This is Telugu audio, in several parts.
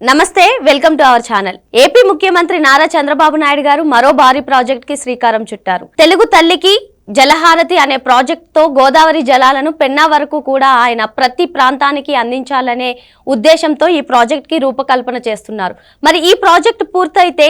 Namaste welcome to our channel. AP ముఖ్యమంత్రి నారా చంద్రబాబు నాయుడు గారు మరో భారీ ప్రాజెక్ట్కి శ్రీకారం చుట్టారు. తెలుగు తల్లికి జలహారతి అనే ప్రాజెక్ట్తో గోదావరి జలాలను పెన్నా వరకు కూడా ఆయన ప్రతి ప్రాంతానికి అందించాలనే ఉద్దేశంతో ఈ ప్రాజెక్ట్కి రూపకల్పన చేస్తున్నారు. మరి ఈ ప్రాజెక్ట్ పూర్తయితే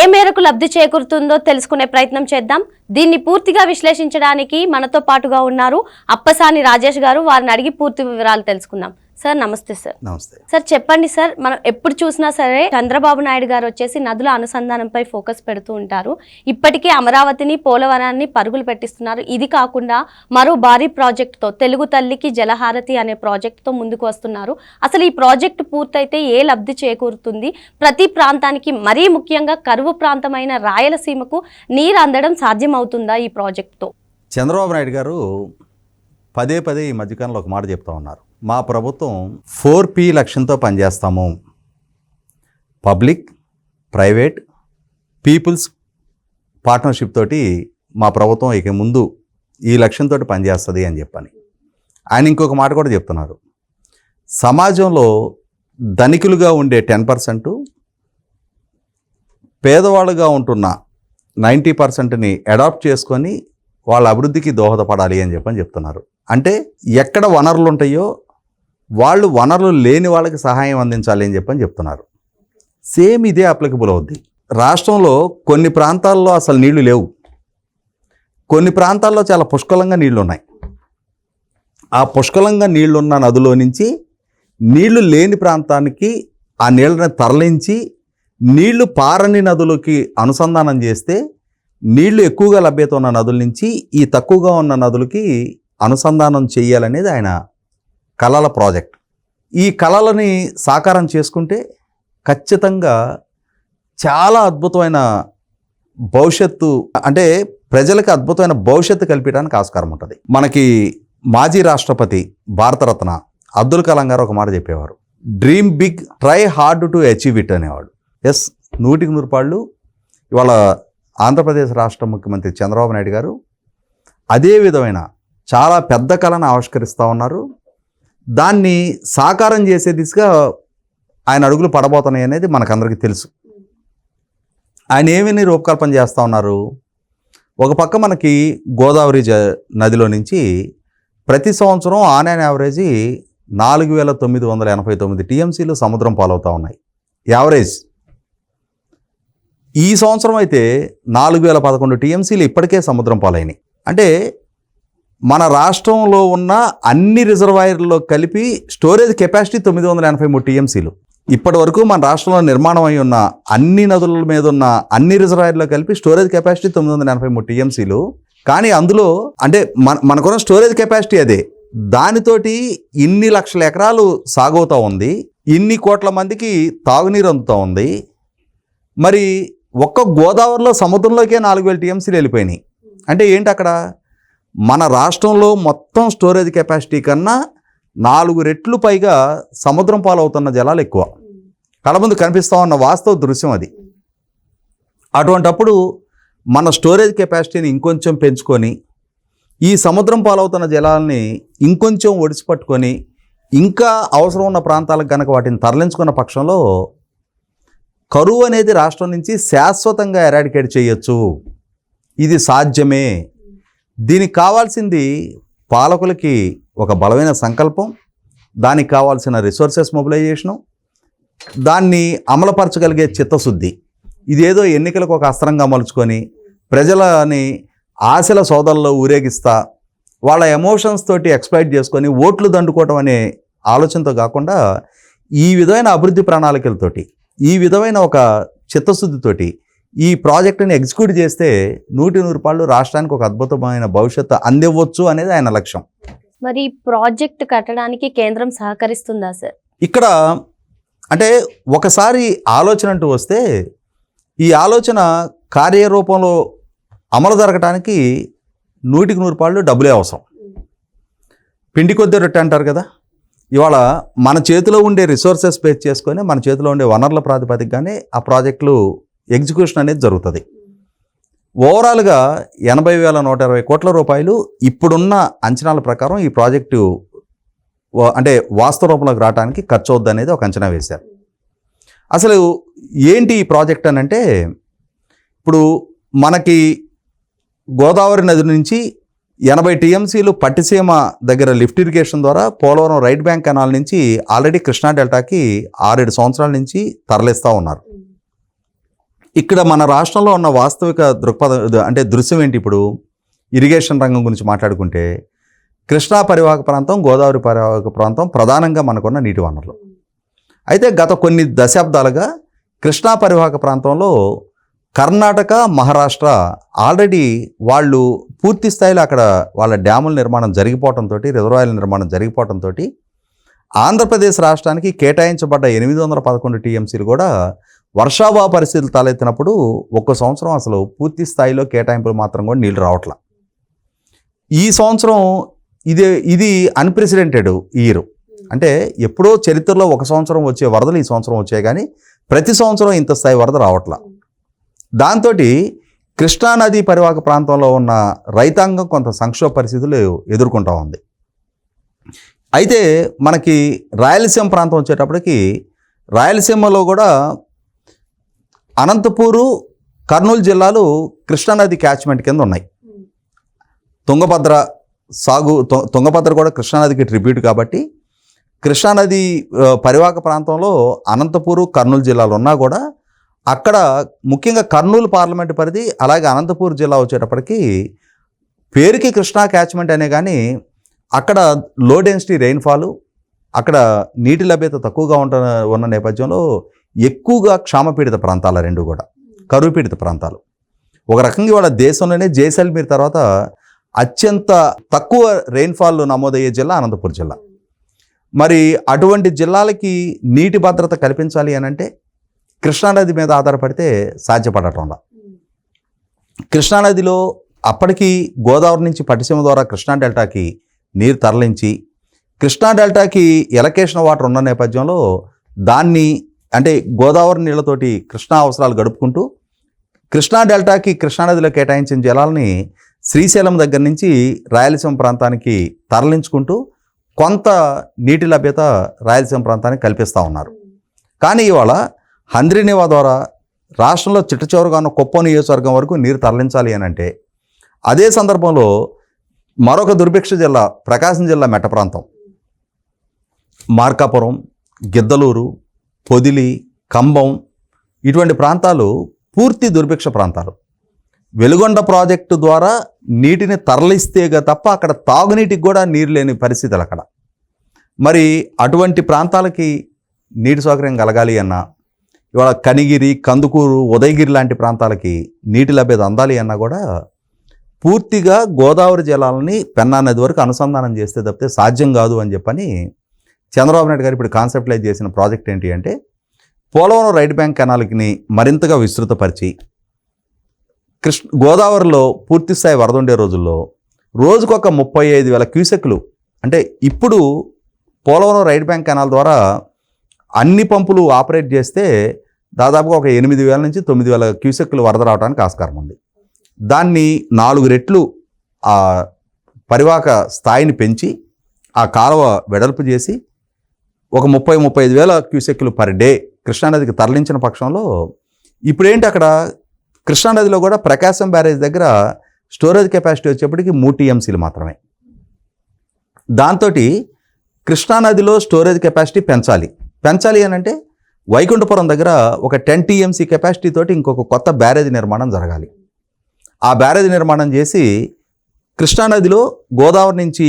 ఏ మేరకు లబ్ధి చేకూరుతుందో తెలుసుకునే ప్రయత్నం చేద్దాం. దీన్ని పూర్తిగా విశ్లేషించడానికి మనతో పాటుగా ఉన్నారు అప్పసాని రాజేష్ గారు. వారిని అడిగి పూర్తి వివరాలు తెలుసుకుందాం. సార్ నమస్తే సార్. నమస్తే. సార్ చెప్పండి సార్ మనం ఎప్పుడు చూసినా సరే చంద్రబాబు నాయుడు గారు వచ్చేసి నదుల అనుసంధానంపై ఫోకస్ పెడుతూ ఉంటారు. ఇప్పటికే అమరావతిని పోలవరాన్ని పరుగులు పెట్టిస్తున్నారు. ఇది కాకుండా మరో భారీ ప్రాజెక్టుతో తెలుగు తల్లికి జలహారతి అనే ప్రాజెక్టుతో ముందుకు వస్తున్నారు. అసలు ఈ ప్రాజెక్టు పూర్తయితే ఏ లబ్ధి చేకూరుతుంది? ప్రతి ప్రాంతానికి మరీ ముఖ్యంగా కరువు ప్రాంతమైన రాయలసీమకు నీరు అందడం సాధ్యమవుతుందా ఈ ప్రాజెక్టుతో? చంద్రబాబు నాయుడు గారు పదే పదే ఈ మధ్యకాలంలో ఒక మాట చెప్తా ఉన్నారు. మా ప్రభుత్వం ఫోర్ పి లక్ష్యంతో పనిచేస్తాము. పబ్లిక్ ప్రైవేట్ పీపుల్స్ పార్ట్నర్షిప్ తోటి మా ప్రభుత్వం ఇక ముందు ఈ లక్ష్యంతో పనిచేస్తుంది అని చెప్పని. ఆయన ఇంకొక మాట కూడా చెప్తున్నారు. సమాజంలో ధనికులుగా ఉండే టెన్ పర్సెంట్ పేదవాళ్ళుగా ఉంటున్న నైంటీ పర్సెంట్ని అడాప్ట్ చేసుకొని వాళ్ళ అభివృద్ధికి దోహదపడాలి అని చెప్పని చెప్తున్నారు. అంటే ఎక్కడ వనరులు ఉంటాయో వాళ్ళు వనరులు లేని వాళ్ళకి సహాయం అందించాలి అని చెప్పని చెప్తున్నారు. సేమ్ ఇదే అప్లికబుల్ అవుద్ది. రాష్ట్రంలో కొన్ని ప్రాంతాల్లో అసలు నీళ్ళు లేవు. కొన్ని ప్రాంతాల్లో చాలా పుష్కలంగా నీళ్ళు ఉన్నాయి ఆ పుష్కలంగా నీళ్ళున్న నదిలో నుంచి నీళ్ళు లేని ప్రాంతానికి ఆ నీళ్ళని తరలించి నీళ్ళు పారని నదులకి అనుసంధానం చేస్తే నీళ్ళు ఎక్కువగా లభ్యత ఉన్న నదుల నుంచి ఈ తక్కువగా ఉన్న నదులకి అనుసంధానం చేయాలనేది ఆయన కళల ప్రాజెక్ట్. ఈ కళలని సాకారం చేసుకుంటే ఖచ్చితంగా చాలా అద్భుతమైన భవిష్యత్తు అంటే ప్రజలకు అద్భుతమైన భవిష్యత్తు కల్పించడానికి ఆస్కారం ఉంటుంది. మనకి మాజీ రాష్ట్రపతి భారతరత్న అబ్దుల్ కలాం గారు ఒక మాట చెప్పేవారు. Dream big try hard to achieve it అనేవాడు. ఎస్ నూటికి నూరు పాళ్ళు. ఇవాళ ఆంధ్రప్రదేశ్ రాష్ట్ర ముఖ్యమంత్రి చంద్రబాబు నాయుడు గారు అదే విధమైన చాలా పెద్ద కళను ఆవిష్కరిస్తూ ఉన్నారు. దాన్ని సాకారం చేసే దిశగా ఆయన అడుగులు పడబోతున్నాయి అనేది మనకందరికీ తెలుసు. ఆయన ఏమని రూపకల్పన చేస్తూ ఉన్నారు? ఒక పక్క మనకి గోదావరి జ నదిలో నుంచి ప్రతి సంవత్సరం ఆన్ అండ్ యావరేజీ నాలుగు వేల తొమ్మిది వందల ఎనభై తొమ్మిది టీఎంసీలు సముద్రం పాలవుతూ ఉన్నాయి. యావరేజ్. ఈ సంవత్సరం అయితే నాలుగు వేల పదకొండు టీఎంసీలు ఇప్పటికే సముద్రం పాలైనాయి. అంటే మన రాష్ట్రంలో ఉన్న అన్ని రిజర్వాయర్లో కలిపి స్టోరేజ్ కెపాసిటీ తొమ్మిది వందల ఎనభై మూడు టీఎంసీలు. ఇప్పటి వరకు మన రాష్ట్రంలో నిర్మాణం అయి ఉన్న అన్ని నదుల మీద ఉన్న అన్ని రిజర్వాయర్లో కలిపి స్టోరేజ్ కెపాసిటీ తొమ్మిది వందల ఎనభై మూడు టీఎంసీలు. కానీ అందులో అంటే మన మనకున్న స్టోరేజ్ కెపాసిటీ అదే. దానితోటి ఇన్ని లక్షల ఎకరాలు సాగవుతూ ఉంది. ఇన్ని కోట్ల మందికి తాగునీరు అందుతూ ఉంది. మరి ఒక్క గోదావరిలో సముద్రంలోకే నాలుగు వేల టీఎంసీలు వెళ్ళిపోయినాయి. అంటే ఏంటి అక్కడ? మన రాష్ట్రంలో మొత్తం స్టోరేజ్ కెపాసిటీ కన్నా నాలుగు రెట్లు పైగా సముద్రం పాలవుతున్న జలాలు ఎక్కువ. కళ్ళ ముందు కనిపిస్తూ ఉన్న వాస్తవ దృశ్యం అది. అటువంటప్పుడు మన స్టోరేజ్ కెపాసిటీని ఇంకొంచెం పెంచుకొని ఈ సముద్రం పాలవుతున్న జలాల్ని ఇంకొంచెం ఒడిసిపట్టుకొని ఇంకా అవసరం ఉన్న ప్రాంతాలకు కనుక వాటిని తరలించుకున్న పక్షంలో కరువు అనేది రాష్ట్రం నుంచి శాశ్వతంగా ఎరాడికేట్ చేయొచ్చు. ఇది సాధ్యమే. దీనికి కావాల్సింది పాలకులకి ఒక బలమైన సంకల్పం దానికి కావాల్సిన రిసోర్సెస్ మొబిలైజేషను దాన్ని అమలుపరచగలిగే చిత్తశుద్ధి. ఇదేదో ఎన్నికలకు ఒక అస్త్రంగా మలుచుకొని ప్రజలని ఆశల సోదరుల్లో ఊరేగిస్తా వాళ్ళ ఎమోషన్స్ తోటి ఎక్స్ప్లైట్ చేసుకొని ఓట్లు దండుకోవటం అనే ఆలోచనతో కాకుండా ఈ విధమైన అభివృద్ధి ప్రణాళికలతోటి ఈ విధమైన ఒక చిత్తశుద్ధితోటి ఈ ప్రాజెక్టుని ఎగ్జిక్యూట్ చేస్తే నూటి నూరు పాళ్ళు రాష్ట్రానికి ఒక అద్భుతమైన భవిష్యత్తు అందివ్వచ్చు అనేది ఆయన లక్ష్యం. మరి ఈ ప్రాజెక్ట్ కట్టడానికి కేంద్రం సహకరిస్తుందా సార్? ఇక్కడ అంటే ఒకసారి ఆలోచన అంటూ వస్తే ఈ ఆలోచన కార్యరూపంలో అమలు జరగటానికి నూటికి నూరు పాళ్ళు డబ్బులే అవసరం. పిండి కొద్ది రొట్టె అంటారు కదా ఇవాళ మన చేతిలో ఉండే రిసోర్సెస్ బేస్ చేసుకొని మన చేతిలో ఉండే వనరుల ప్రాతిపదికగానే ఆ ప్రాజెక్టులు ఎగ్జిక్యూషన్ అనేది జరుగుతుంది. ఓవరాల్గా ఎనభై వేల నూట ఇరవై కోట్ల రూపాయలు ఇప్పుడున్న అంచనాల ప్రకారం ఈ ప్రాజెక్టు అంటే వాస్తవ రూపంలోకి రావడానికి ఖర్చు అవుద్ది అనేది ఒక అంచనా వేశారు. అసలు ఏంటి ఈ ప్రాజెక్ట్ అని అంటే ఇప్పుడు మనకి గోదావరి నది నుంచి ఎనభై టీఎంసీలు పట్టిసీమ దగ్గర లిఫ్ట్ ఇరిగేషన్ ద్వారా పోలవరం రైట్ బ్యాంక్ కెనాల్ నుంచి ఆల్రెడీ కృష్ణా డెల్టాకి ఆరేడు సంవత్సరాల నుంచి తరలిస్తూ ఉన్నారు. ఇక్కడ మన రాష్ట్రంలో ఉన్న వాస్తవిక దృక్పథం అంటే దృశ్యం ఏంటి ఇప్పుడు? ఇరిగేషన్ రంగం గురించి మాట్లాడుకుంటే కృష్ణా పరివాహక ప్రాంతం గోదావరి పరివాహక ప్రాంతం ప్రధానంగా మనకున్న నీటి వనరులు. అయితే గత కొన్ని దశాబ్దాలుగా కృష్ణా పరివాహక ప్రాంతంలో కర్ణాటక మహారాష్ట్ర ఆల్రెడీ వాళ్ళు పూర్తి స్థాయిలో అక్కడ వాళ్ళ డ్యాముల నిర్మాణం జరిగిపోవడంతో రిజర్వాయర్ల నిర్మాణం జరిగిపోవడంతో ఆంధ్రప్రదేశ్ రాష్ట్రానికి కేటాయించబడ్డ ఎనిమిది వందల పదకొండు టీఎంసీలు కూడా వర్షాభావ పరిస్థితులు తలెత్తినప్పుడు ఒక్క సంవత్సరం అసలు పూర్తి స్థాయిలో కేటాయింపులు మాత్రం కూడా నీళ్ళు రావట్ల. ఈ సంవత్సరం ఇదే ఇది అన్ప్రెసిడెంటెడ్ ఇయర్ అంటే ఎప్పుడో చరిత్రలో ఒక సంవత్సరం వచ్చే వరదలు ఈ సంవత్సరం వచ్చాయి కానీ ప్రతి సంవత్సరం ఇంత స్థాయి వరద రావట్లా. దాంతో కృష్ణానదీ పరివాహక ప్రాంతంలో ఉన్న రైతాంగం కొంత సంక్షోభ పరిస్థితులు ఎదుర్కొంటూ ఉంది. అయితే మనకి రాయలసీమ ప్రాంతం వచ్చేటప్పటికి రాయలసీమలో కూడా అనంతపూరు కర్నూలు జిల్లాలు కృష్ణానది క్యాచ్మెంట్ కింద ఉన్నాయి. తుంగభద్ర సాగు తుంగభద్ర కూడా కృష్ణానదికి ట్రిబ్యూట్ కాబట్టి కృష్ణానది పరివాహక ప్రాంతంలో అనంతపూరు కర్నూలు జిల్లాలు ఉన్నా కూడా అక్కడ ముఖ్యంగా కర్నూలు పార్లమెంట్ పరిధి అలాగే అనంతపూర్ జిల్లా వచ్చేటప్పటికి పేరుకి కృష్ణా క్యాచ్మెంట్ అనే కానీ అక్కడ లో డెన్సిటీ రెయిన్ఫాలు అక్కడ నీటి లభ్యత తక్కువగా ఉంట ఉన్న నేపథ్యంలో ఎక్కువగా క్షామపీడిత ప్రాంతాలు రెండు కూడా. కరువు పీడిత ప్రాంతాలు. ఒక రకంగా ఇవాళ దేశంలోనే జైసల్మీర్ తర్వాత అత్యంత తక్కువ రెయిన్ఫాల్ నమోదయ్యే జిల్లా అనంతపూర్ జిల్లా. మరి అటువంటి జిల్లాలకి నీటి భద్రత కల్పించాలి అని అంటే కృష్ణానది మీద ఆధారపడితే సాధ్యపడటంలా కృష్ణానదిలో అప్పటికి గోదావరి నుంచి పట్టిసీమ ద్వారా కృష్ణా డెల్టాకి నీరు తరలించి కృష్ణా డెల్టాకి ఎలకేషన్ వాటర్ ఉన్న నేపథ్యంలో దాన్ని అంటే గోదావరి నీళ్ళతోటి కృష్ణా అవసరాలు గడుపుకుంటూ కృష్ణా డెల్టాకి కృష్ణానదిలో కేటాయించిన జలాల్ని శ్రీశైలం దగ్గర నుంచి రాయలసీమ ప్రాంతానికి తరలించుకుంటూ కొంత నీటి లభ్యత రాయలసీమ ప్రాంతానికి కల్పిస్తూ ఉన్నారు. కానీ ఇవాళ హంద్రినివా ద్వారా రాష్ట్రంలో చిట్టచివరగా ఉన్న కుప్పం నియోజకవర్గం వరకు నీరు తరలించాలి అని అంటే అదే సందర్భంలో మరొక దుర్భిక్ష జిల్లా ప్రకాశం జిల్లా మెట్ట ప్రాంతం. మార్కాపురం గిద్దలూరు పొదిలి కంబం ఇటువంటి ప్రాంతాలు పూర్తి దుర్భిక్ష ప్రాంతాలు. వెలుగొండ ప్రాజెక్టు ద్వారా నీటిని తరలిస్తేగా తప్ప అక్కడ తాగునీటికి కూడా నీరు లేని పరిస్థితులు అక్కడ. మరి అటువంటి ప్రాంతాలకి నీటి సౌకర్యం కలగాలి అన్నా ఇవాళ కనిగిరి కందుకూరు ఉదయగిరి లాంటి ప్రాంతాలకి నీటి లభ్యత అందాలి అన్నా కూడా పూర్తిగా గోదావరి జలాలని పెన్నా నది వరకు అనుసంధానం చేస్తే తప్పితే సాధ్యం కాదు అని చెప్పని చంద్రబాబు నాయుడు గారు ఇప్పుడు కాన్సెప్టలైజ్ చేసిన ప్రాజెక్ట్ ఏంటి అంటే పోలవరం రైట్ బ్యాంక్ కెనాల్ని మరింతగా విస్తృతపరిచి కృష్ణ గోదావరిలో పూర్తి స్థాయి వరద ఉండే రోజుల్లో రోజుకొక ముప్పై ఐదు వేల క్యూసెక్లు అంటే ఇప్పుడు పోలవరం రైట్ బ్యాంక్ కెనాల్ ద్వారా అన్ని పంపులు ఆపరేట్ చేస్తే దాదాపుగా ఒక ఎనిమిది వేల నుంచి తొమ్మిది వేల క్యూసెక్లు వరద రావడానికి ఆస్కారం ఉంది. దాన్ని నాలుగు రెట్లు ఆ పరివాహక స్థాయిని పెంచి ఆ కాలువ వెడల్పు చేసి ఒక ముప్పై ముప్పై ఐదు వేల క్యూసెక్లు పర్ డే కృష్ణానదికి తరలించిన పక్షంలో ఇప్పుడేంటి అక్కడ? కృష్ణానదిలో కూడా ప్రకాశం బ్యారేజ్ దగ్గర స్టోరేజ్ కెపాసిటీ వచ్చేప్పటికి మూడు టీఎంసీలు మాత్రమే. దాంతో కృష్ణానదిలో స్టోరేజ్ కెపాసిటీ పెంచాలి. పెంచాలి అని అంటే వైకుంఠపురం దగ్గర ఒక టెన్ టీఎంసీ కెపాసిటీ తోటి ఇంకొక కొత్త బ్యారేజ్ నిర్మాణం జరగాలి. ఆ బ్యారేజ్ నిర్మాణం చేసి కృష్ణానదిలో గోదావరి నుంచి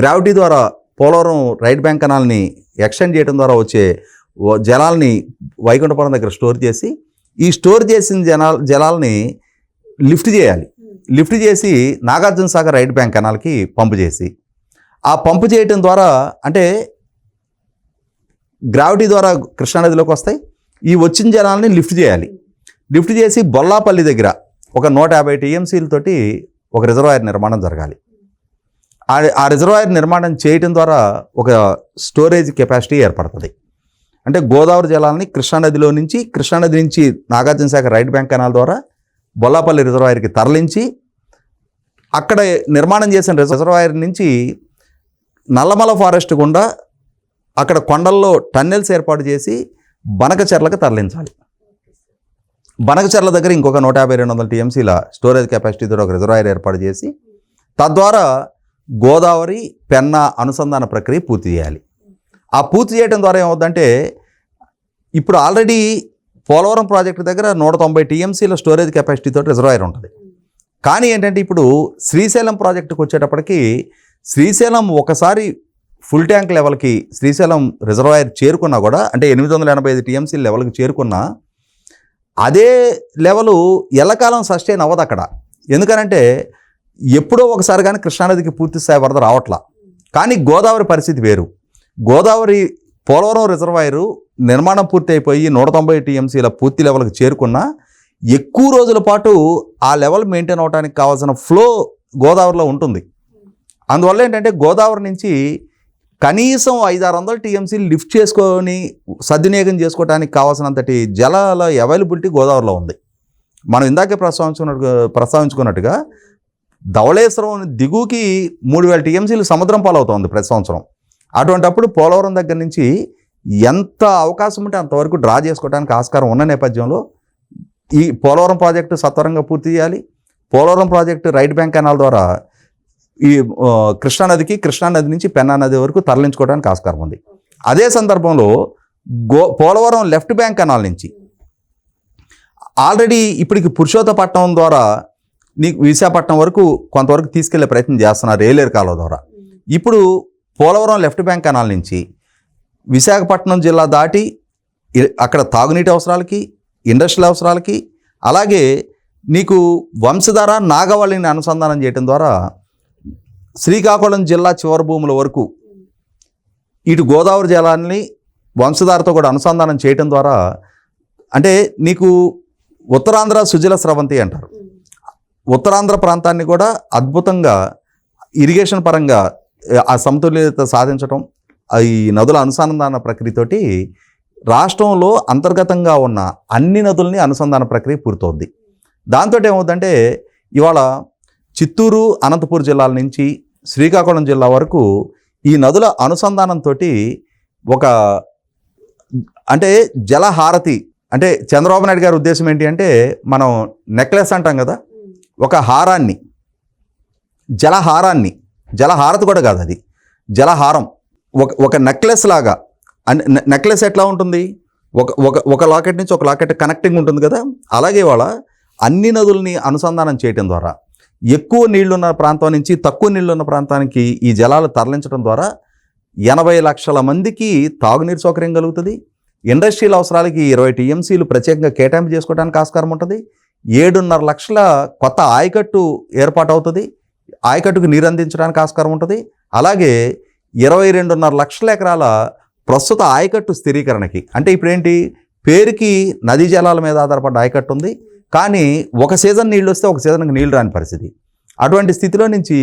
గ్రావిటీ ద్వారా పోలవరం రైట్ బ్యాంక్ కెనాల్ని ఎక్స్టెండ్ చేయడం ద్వారా వచ్చే జలాల్ని వైకుంఠపురం దగ్గర స్టోర్ చేసి ఈ స్టోర్ చేసిన జనాల జలాల్ని లిఫ్ట్ చేయాలి. లిఫ్ట్ చేసి నాగార్జున సాగర్ రైట్ బ్యాంక్ కెనాల్కి పంపు చేసి ఆ పంపు చేయటం ద్వారా అంటే గ్రావిటీ ద్వారా కృష్ణానదిలోకి వస్తాయి. ఈ వచ్చిన జలాల్ని లిఫ్ట్ చేయాలి. లిఫ్ట్ చేసి బొల్లాపల్లి దగ్గర ఒక నూట యాభై టీఎంసీలతోటి ఒక రిజర్వాయర్ నిర్మాణం జరగాలి. ఆ రిజర్వాయర్ నిర్మాణం చేయటం ద్వారా ఒక స్టోరేజ్ కెపాసిటీ ఏర్పడుతుంది. అంటే గోదావరి జలాలని కృష్ణానదిలో నుంచి కృష్ణానది నుంచి Nagarjuna Sagar right bank canal ద్వారా బొల్లాపల్లి రిజర్వాయర్కి తరలించి అక్కడ నిర్మాణం చేసిన రిజర్వాయర్ నుంచి నల్లమల ఫారెస్ట్ గుండా అక్కడ కొండల్లో టన్నెల్స్ ఏర్పాటు చేసి బనకచెర్లకు తరలించాలి. బనకచెర్ల దగ్గర ఇంకొక నూట యాభై రెండు వందల టీఎంసీల స్టోరేజ్ కెపాసిటీతో ఒక రిజర్వాయర్ ఏర్పాటు చేసి తద్వారా గోదావరి పెన్నా అనుసంధాన ప్రక్రియ పూర్తి చేయాలి. ఆ పూర్తి చేయడం ద్వారా ఏమవుతుందంటే ఇప్పుడు ఆల్రెడీ పోలవరం ప్రాజెక్టు దగ్గర నూట తొంభై టీఎంసీల స్టోరేజ్ కెపాసిటీతో రిజర్వాయర్ ఉంటుంది. కానీ ఏంటంటే ఇప్పుడు శ్రీశైలం ప్రాజెక్టుకు వచ్చేటప్పటికి శ్రీశైలం ఒకసారి ఫుల్ ట్యాంక్ లెవెల్కి శ్రీశైలం రిజర్వాయర్ చేరుకున్నా కూడా అంటే ఎనిమిది వందల ఎనభై ఐదు టీఎంసీ లెవెల్కి చేరుకున్నా అదే లెవెలు ఎల్లకాలం సస్టైన్ అవ్వదు అక్కడ. ఎందుకనంటే ఎప్పుడో ఒకసారి కానీ కృష్ణానదికి పూర్తి స్థాయి వరద రావట్లా. కానీ గోదావరి పరిస్థితి వేరు. గోదావరి పోలవరం రిజర్వాయరు నిర్మాణం పూర్తి అయిపోయి నూట తొంభై టీఎంసీల పూర్తి లెవెల్కి చేరుకున్నా ఎక్కువ రోజుల పాటు ఆ లెవెల్ మెయింటైన్ అవడానికి కావాల్సిన ఫ్లో గోదావరిలో ఉంటుంది. అందువల్ల ఏంటంటే గోదావరి నుంచి కనీసం ఐదారు వందల టీఎంసీలు లిఫ్ట్ చేసుకొని సద్వినియోగం చేసుకోవడానికి కావాల్సినంతటి జలాల అవైలబిలిటీ గోదావరిలో ఉంది. మనం ఇందాకే ప్రస్తావించుకున్నట్టుగా ప్రస్తావించుకున్నట్టుగా ధవళేశ్వరం దిగువకి మూడు వేల టీఎంసీలు సముద్రం పాలవుతోంది ప్రతి సంవత్సరం. అటువంటప్పుడు పోలవరం దగ్గర నుంచి ఎంత అవకాశం ఉంటే అంతవరకు డ్రా చేసుకోవడానికి ఆస్కారం ఉన్న నేపథ్యంలో ఈ పోలవరం ప్రాజెక్టు సత్వరంగా పూర్తి చేయాలి. Polavaram project right bank canal ద్వారా ఈ కృష్ణానదికి కృష్ణానది నుంచి పెన్నా నది వరకు తరలించుకోవడానికి ఆస్కారం ఉంది. అదే సందర్భంలో గో పోలవరం లెఫ్ట్ బ్యాంక్ కెనాల్ నుంచి ఆల్రెడీ ఇప్పటికి పురుషోత్తపట్నం ద్వారా నీకు విశాఖపట్నం వరకు కొంతవరకు తీసుకెళ్ళే ప్రయత్నం చేస్తున్నారు రేలేరు కాలువ ద్వారా. ఇప్పుడు పోలవరం లెఫ్ట్ బ్యాంక్ కెనాల్ నుంచి విశాఖపట్నం జిల్లా దాటి అక్కడ తాగునీటి అవసరాలకి ఇండస్ట్రియల్ అవసరాలకి అలాగే నీకు వంశధార నాగవల్లిని అనుసంధానం చేయడం ద్వారా శ్రీకాకుళం జిల్లా చివరి భూముల వరకు ఇటు గోదావరి జలాన్ని వంశధారతో కూడా అనుసంధానం చేయటం ద్వారా అంటే నీకు ఉత్తరాంధ్ర సుజల స్రవంతి అంటారు. ఉత్తరాంధ్ర ప్రాంతాన్ని కూడా అద్భుతంగా ఇరిగేషన్ పరంగా ఆ సమతుల్యత సాధించడం ఈ నదుల అనుసంధాన ప్రక్రియతోటి రాష్ట్రంలో అంతర్గతంగా ఉన్న అన్ని నదుల్ని అనుసంధాన ప్రక్రియ పూర్తవుద్ది. దాంతో ఏమవుతుందంటే ఇవాళ చిత్తూరు అనంతపూర్ జిల్లాల నుంచి శ్రీకాకుళం జిల్లా వరకు ఈ నదుల అనుసంధానంతో ఒక అంటే జలహారతి అంటే చంద్రబాబు నాయుడు గారి ఉద్దేశం ఏంటి అంటే మనం నెక్లెస్ అంటాం కదా ఒక హారాన్ని జలహారాన్ని జలహారతి కూడా కాదు అది జలహారం ఒక ఒక నెక్లెస్ లాగా నెక్లెస్ ఎట్లా ఉంటుంది? ఒక ఒక ఒక లాకెట్ నుంచి ఒక లాకెట్ కనెక్టింగ్ ఉంటుంది కదా? అలాగే వాళ్ళ అన్ని నదుల్ని అనుసంధానం చేయటం ద్వారా ఎక్కువ నీళ్ళున్న ప్రాంతం నుంచి తక్కువ నీళ్ళున్న ప్రాంతానికి ఈ జలాలు తరలించడం ద్వారా ఎనభై లక్షల మందికి తాగునీరు సౌకర్యం కలుగుతుంది. ఇండస్ట్రియల్ అవసరాలకి ఇరవై టీఎంసీలు ప్రత్యేకంగా కేటాయింపు చేసుకోవడానికి ఆస్కారం ఉంటుంది. ఏడున్నర లక్షల కొత్త ఆయకట్టు ఏర్పాటు అవుతుంది ఆయకట్టుకు నీరు అందించడానికి ఆస్కారం ఉంటుంది. అలాగే ఇరవై రెండున్నర లక్షల ఎకరాల ప్రస్తుత ఆయకట్టు స్థిరీకరణకి అంటే ఇప్పుడు ఏంటి పేరుకి నదీ జలాల మీద ఆధారపడ్డ ఆయకట్టు ఉంది కానీ ఒక సీజన్ నీళ్ళు వస్తే ఒక సీజన్కి నీళ్ళు రాని పరిస్థితి. అటువంటి స్థితిలో నుంచి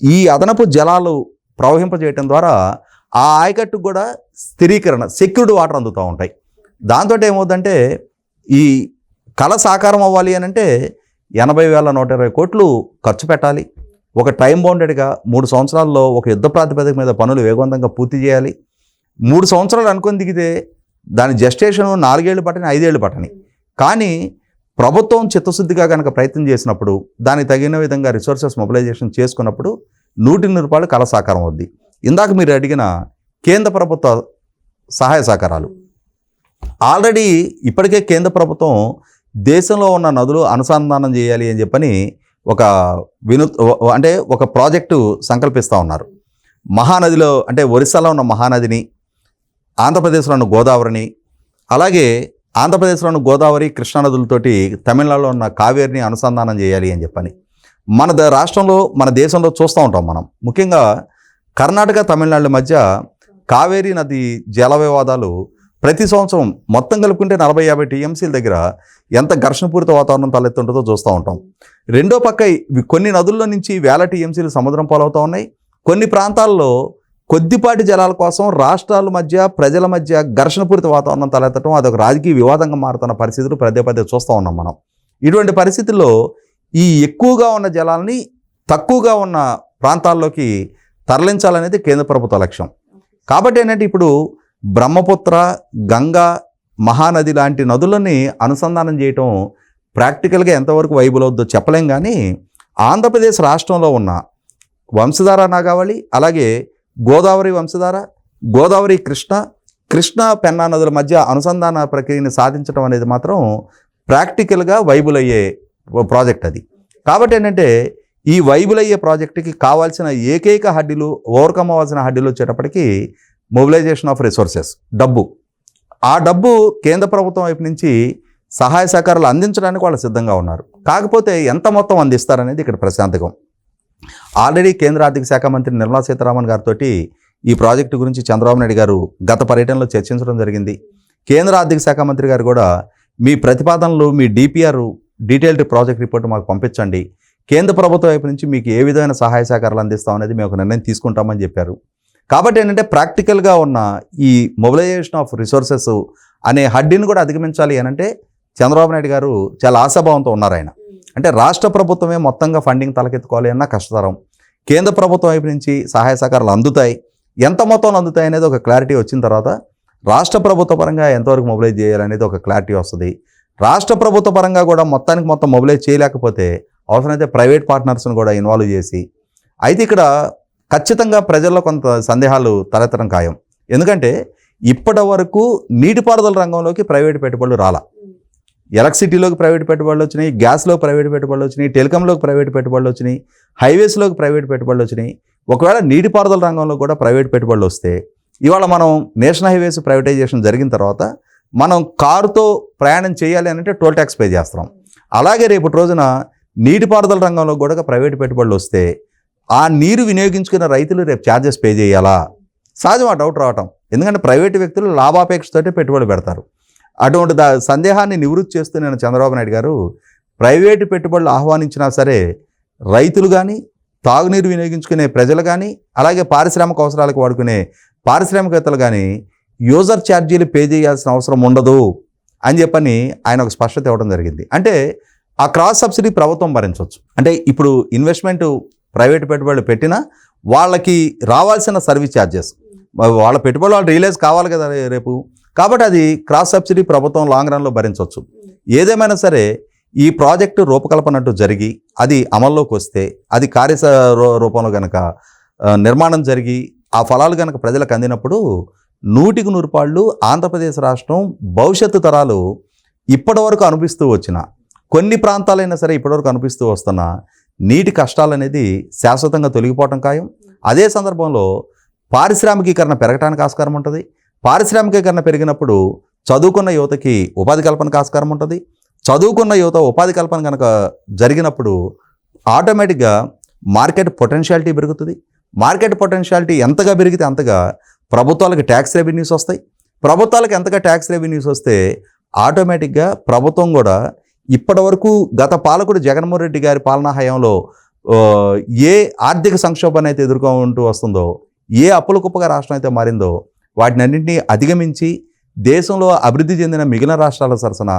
ఈ అదనపు జలాలు ప్రవహింపజేయటం ద్వారా ఆ ఆయకట్టుకు కూడా స్థిరీకరణ సెక్యూర్డ్ వాటర్ అందుతూ ఉంటాయి. దాంతో ఏమవుతుందంటే ఈ కళ సాకారం అవ్వాలి అని అంటే ఎనభై వేల నూట ఇరవై కోట్లు ఖర్చు పెట్టాలి. ఒక టైం బౌండెడ్గా మూడు సంవత్సరాల్లో ఒక యుద్ధ ప్రాతిపదిక మీద పనులు వేగవంతంగా పూర్తి చేయాలి. మూడు సంవత్సరాలు అనుకొని దిగితే దాని జస్టేషన్ నాలుగేళ్ళు పట్టని ఐదేళ్ళు పట్టని. కానీ ప్రభుత్వం చిత్తశుద్ధిగా కనుక ప్రయత్నం చేసినప్పుడు దానికి తగిన విధంగా రిసోర్సెస్ మొబిలైజేషన్ చేసుకున్నప్పుడు నూటి రూపాయలు కళ సాకారం అవుద్ది. ఇందాక మీరు అడిగిన కేంద్ర ప్రభుత్వ సహాయ సహకారాలు. ఆల్రెడీ ఇప్పటికే కేంద్ర ప్రభుత్వం దేశంలో ఉన్న నదులు అనుసంధానం చేయాలి అని చెప్పని ఒక విను అంటే ఒక ప్రాజెక్టు సంకల్పిస్తూ ఉన్నారు. మహానదిలో అంటే ఒరిస్సాలో ఉన్న మహానదిని ఆంధ్రప్రదేశ్లో ఉన్న గోదావరిని అలాగే ఆంధ్రప్రదేశ్లో ఉన్న గోదావరి కృష్ణానదులతోటి తమిళనాడులో ఉన్న కావేరిని అనుసంధానం చేయాలి అని చెప్పని. మన ద- రాష్ట్రంలో మన దేశంలో చూస్తూ ఉంటాం మనం. ముఖ్యంగా కర్ణాటక తమిళనాడు మధ్య కావేరీ నది జల వివాదాలు ప్రతి సంవత్సరం మొత్తం కలుపుకుంటే నలభై యాభై టీఎంసీల దగ్గర ఎంత ఘర్షణపూరిత వాతావరణం తలెత్తుంటుందో చూస్తూ ఉంటాం. రెండో పక్క కొన్ని నదుల్లో నుంచి వేల టీఎంసీలు సముద్రం పాలవుతూ ఉన్నాయి. కొన్ని ప్రాంతాల్లో కొద్దిపాటి జలాల కోసం రాష్ట్రాల మధ్య ప్రజల మధ్య ఘర్షణపూరిత వాతావరణం తలెత్తడం అదొక రాజకీయ వివాదంగా మారుతున్న పరిస్థితులు పదే పదే చూస్తూ ఉన్నాం మనం. ఇటువంటి పరిస్థితుల్లో ఈ ఎక్కువగా ఉన్న జలాల్ని తక్కువగా ఉన్న ప్రాంతాల్లోకి తరలించాలనేది కేంద్ర ప్రభుత్వ లక్ష్యం. కాబట్టి ఏంటంటే ఇప్పుడు బ్రహ్మపుత్ర గంగా మహానది లాంటి నదులని అనుసంధానం చేయటం ప్రాక్టికల్గా ఎంతవరకు వైబుల్ అవుద్దో చెప్పలేం కానీ ఆంధ్రప్రదేశ్ రాష్ట్రంలో ఉన్న వంశధార నాగావళి అలాగే గోదావరి వంశధార గోదావరి కృష్ణ కృష్ణ పెన్నా నదుల మధ్య అనుసంధాన ప్రక్రియని సాధించడం అనేది మాత్రం ప్రాక్టికల్గా వైబుల్ అయ్యే ప్రాజెక్ట్ అది. కాబట్టి ఏంటంటే ఈ వైబుల్ అయ్యే ప్రాజెక్టుకి కావాల్సిన ఏకైక హడ్డీలు ఓవర్కమ్ అవ్వాల్సిన హడ్డీలు వచ్చేటప్పటికీ మొబిలైజేషన్ ఆఫ్ రిసోర్సెస్ డబ్బు. ఆ డబ్బు కేంద్ర ప్రభుత్వం వైపు నుంచి సహాయ సహకారాలు అందించడానికి వాళ్ళు సిద్ధంగా ఉన్నారు. కాకపోతే ఎంత మొత్తం అందిస్తారనేది ఇక్కడ ప్రశాంతకం. ఆల్రెడీ కేంద్ర ఆర్థిక శాఖ మంత్రి నిర్మలా సీతారామన్ గారితో ఈ ప్రాజెక్టు గురించి చంద్రబాబు నాయుడు గారు గత పర్యటనలో చర్చించడం జరిగింది. కేంద్ర ఆర్థిక శాఖ మంత్రి గారు కూడా మీ ప్రతిపాదనలు మీ డిపిఆర్ డీటెయిల్డ్ ప్రాజెక్ట్ రిపోర్ట్ మాకు పంపించండి. కేంద్ర ప్రభుత్వం వైపు నుంచి మీకు ఏ విధమైన సహాయ సహకారాలు అందిస్తాం అనేది మేము ఒక నిర్ణయం తీసుకుంటామని చెప్పారు. కాబట్టి ఏంటంటే ప్రాక్టికల్గా ఉన్న ఈ మొబిలైజేషన్ ఆఫ్ రిసోర్సెస్ అనే హడ్డీని కూడా అధిగమించాలి అని అంటే చంద్రబాబు నాయుడు గారు చాలా ఆశాభావంతో ఉన్నారు ఆయన. అంటే రాష్ట్ర ప్రభుత్వమే మొత్తంగా ఫండింగ్ తలకెత్తుకోవాలి అన్న కష్టతరం. కేంద్ర ప్రభుత్వం వైపు నుంచి సహాయ సహకారాలు అందుతాయి. ఎంత మొత్తంలో అందుతాయి అనేది ఒక క్లారిటీ వచ్చిన తర్వాత రాష్ట్ర ప్రభుత్వ పరంగా ఎంతవరకు మొబిలైజ్ చేయాలనేది ఒక క్లారిటీ వస్తుంది. రాష్ట్ర ప్రభుత్వ పరంగా కూడా మొత్తానికి మొత్తం మొబిలైజ్ చేయలేకపోతే అవసరమైతే ప్రైవేట్ పార్ట్నర్స్ని కూడా ఇన్వాల్వ్ చేసి. అయితే ఇక్కడ ఖచ్చితంగా ప్రజల్లో కొంత సందేహాలు తలెత్తడం ఖాయం. ఎందుకంటే ఇప్పటి వరకు నీటిపారుదల రంగంలోకి ప్రైవేట్ పెట్టుబడులు రాలా. ఎలక్ట్రిసిటీలోకి ప్రైవేట్ పెట్టుబడులు వచ్చినాయి గ్యాస్లో ప్రైవేట్ పెట్టుబడులు వచ్చినాయి టెలికాంలోకి ప్రైవేట్ పెట్టుబడులు వచ్చినాయి హైవేస్లోకి ప్రైవేట్ పెట్టుబడులు వచ్చినాయి. ఒకవేళ నీటిపారుదల రంగంలో కూడా ప్రైవేట్ పెట్టుబడులు వస్తే ఇవాళ మనం నేషనల్ హైవేస్ ప్రైవేటైజేషన్ జరిగిన తర్వాత మనం కారుతో ప్రయాణం చేయాలి అని అంటే టోల్ ట్యాక్స్ పే చేస్తాం అలాగే రేపటి రోజున నీటిపారుదల రంగంలో కూడా ప్రైవేట్ పెట్టుబడులు వస్తే ఆ నీరు వినియోగించుకున్న రైతులు రేపు ఛార్జెస్ పే చేయాలా? సహజం ఆ డౌట్ రావటం. ఎందుకంటే ప్రైవేటు వ్యక్తులు లాభాపేక్షతోటే పెట్టుబడి పెడతారు. అటువంటి దా సందేహాన్ని నివృత్తి చేస్తూ నేను చంద్రబాబు నాయుడు గారు ప్రైవేటు పెట్టుబడులు ఆహ్వానించినా సరే రైతులు కానీ తాగునీరు వినియోగించుకునే ప్రజలు కానీ అలాగే పారిశ్రామిక అవసరాలకు వాడుకునే పారిశ్రామికవేత్తలు కానీ యూజర్ ఛార్జీలు పే చేయాల్సిన అవసరం ఉండదు అని చెప్పని ఆయన ఒక స్పష్టత ఇవ్వడం జరిగింది. అంటే ఆ క్రాస్ సబ్సిడీ ప్రభుత్వం భరించవచ్చు. అంటే ఇప్పుడు ఇన్వెస్ట్మెంట్ ప్రైవేట్ పెట్టుబడులు పెట్టినా వాళ్ళకి రావాల్సిన సర్వీస్ ఛార్జెస్. వాళ్ళ పెట్టుబడులు వాళ్ళు రియలైజ్ కావాలి కదా రేపు. కాబట్టి అది క్రాస్ సబ్సిడీ ప్రభుత్వం లాంగ్ రన్లో భరించవచ్చు. ఏదేమైనా సరే ఈ ప్రాజెక్టు రూపకల్పనట్టు జరిగి అది అమల్లోకి వస్తే అది కార్య రూ- రూపంలో కనుక నిర్మాణం జరిగి ఆ ఫలాలు కనుక ప్రజలకు అందినప్పుడు నూటికి నూరు పాళ్ళు ఆంధ్రప్రదేశ్ రాష్ట్రం భవిష్యత్తు తరాలు ఇప్పటివరకు అనిపిస్తూ వచ్చిన కొన్ని ప్రాంతాలైనా సరే ఇప్పటివరకు అనిపిస్తూ వస్తున్న నీటి కష్టాలు అనేది శాశ్వతంగా తొలగిపోవటం ఖాయం. అదే సందర్భంలో పారిశ్రామికీకరణ పెరగటానికి ఆస్కారం ఉంటుంది. పారిశ్రామికీకరణ పెరిగినప్పుడు చదువుకున్న యువతకి ఉపాధి కల్పనకు ఆస్కారం ఉంటుంది. చదువుకున్న యువత ఉపాధి కల్పన కనుక జరిగినప్పుడు ఆటోమేటిక్గా మార్కెట్ పొటెన్షియాలిటీ పెరుగుతుంది. మార్కెట్ పొటెన్షియాలిటీ ఎంతగా పెరిగితే అంతగా ప్రభుత్వాలకు ట్యాక్స్ రెవెన్యూస్ వస్తాయి. ప్రభుత్వాలకు ఎంతగా ట్యాక్స్ రెవెన్యూస్ వస్తే ఆటోమేటిక్గా ప్రభుత్వం కూడా ఇప్పటివరకు గత పాలకుడు జగన్మోహన్ రెడ్డి గారి పాలనా హయాంలో ఏ ఆర్థిక సంక్షోభాన్ని అయితే ఎదుర్కొంటూ వస్తుందో ఏ అప్పుల కుప్పగా రాష్ట్రం అయితే మారిందో వాటిని అన్నింటినీ అధిగమించి దేశంలో అభివృద్ధి చెందిన మిగిలిన రాష్ట్రాల సరసన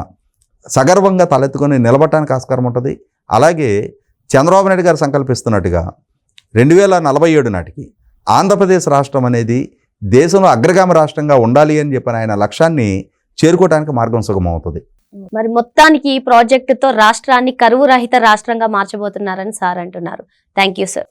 సగర్వంగా తలెత్తుకొని నిలబడటానికి ఆస్కారం ఉంటుంది. అలాగే చంద్రబాబు నాయుడు గారు సంకల్పిస్తున్నట్టుగా రెండు వేల నలభై ఏడు నాటికి ఆంధ్రప్రదేశ్ రాష్ట్రం అనేది దేశంలో అగ్రగామి రాష్ట్రంగా ఉండాలి అని చెప్పిన ఆయన లక్ష్యాన్ని చేరుకోవడానికి మార్గం సుగమం అవుతుంది మరి మొత్తానికి ఈ ప్రాజెక్టుతో రాష్ట్రాన్ని కరువు రహిత రాష్ట్రంగా మార్చబోతున్నారని సార్ అంటున్నారు. Thank you sir